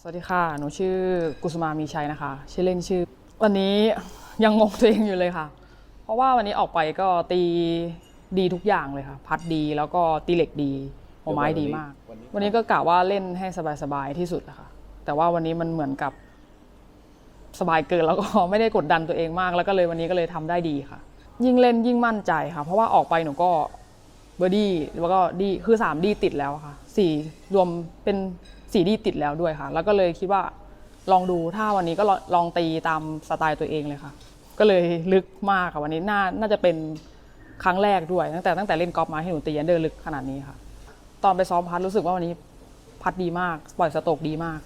สวัสดีค่ะ หนูชื่อกุสมามีชัยนะคะ ชื่อเล่นชื่อ วันนี้ยังงงตัวเองอยู่เลยค่ะ เพราะว่าวันนี้ออกไปก็ตีดีทุกอย่างเลยค่ะ พัดดีแล้วก็ตีเหล็กดีหัวไม้ดีมาก วันนี้วันนี้ก็กะว่าเล่นให้สบายๆที่สุดนะคะ แต่ว่าวันนี้มันเหมือนกับสบายเกินแล้วก็ไม่ได้กดดันตัวเองมาก แล้วก็เลยวันนี้ก็เลยทำได้ดีค่ะ ยิ่งเล่นยิ่งมั่นใจค่ะ เพราะว่าออกไปหนูก็เบอร์ดี้แล้วก็ดีคือสามดีติดแล้วค่ะสี่รวมเป็น สี่ดีติดแล้วด้วยค่ะ แล้วก็เลยคิดว่าลองดูถ้าวันนี้ก็ลองลองตีตามสไตล์ตัวเองเลยค่ะ ก็เลยลึกมากค่ะวันนี้น่าน่าจะเป็นครั้งแรกด้วย ตั้งแต่ตั้งแต่เล่นกอล์ฟมาที่หนูตีอันเดอร์ลึกขนาดนี้ค่ะ ตอนไปซ้อมพัดรู้สึกว่าวันนี้พัดดีมาก ปล่อยสโตกดีมาก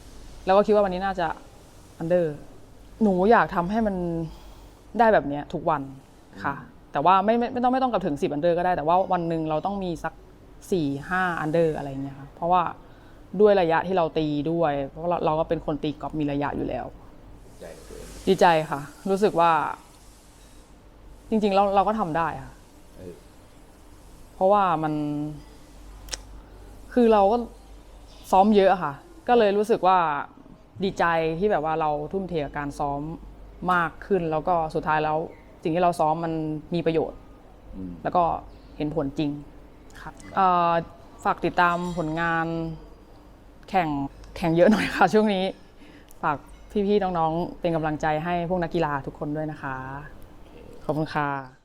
แล้วก็คิดว่าวันนี้น่าจะอันเดอร์หนูอยากทำให้มันได้แบบเนี้ยทุกวันค่ะ แต่ว่าไม่ไม่ไม่ต้องไม่ต้องกับถึง10อันเดอร์ก็ได้แต่ว่าวันหนึ่งเราต้องมีสัก4 5อันเดอร์อะไรเงี้ยค่ะเพราะว่า ด้วยระยะที่เราตีด้วย เพราะเราเราก็เป็นคนตีกอล์ฟมีระยะอยู่แล้ว ใจตัวเองดีใจค่ะ รู้สึกว่า จริง ๆ เราเราก็ทำได้ค่ะ เออเพราะว่ามัน คือเราก็ซ้อมเยอะค่ะ ก็เลยรู้สึกว่าดีใจที่แบบว่าเราทุ่มเทกับการซ้อมมากขึ้น แล้วก็สุดท้ายแล้ว สิ่งที่เราซ้อมมันมีประโยชน์ อืม แล้วก็เห็นผลจริงครับเอ่อฝากติดตามผลงาน แข่งแข่งเยอะหน่อยค่ะช่วงนี้ฝากพี่ๆน้องๆเป็นกำลังใจให้พวกนักกีฬาทุกคนด้วยนะคะ ขอบคุณค่ะ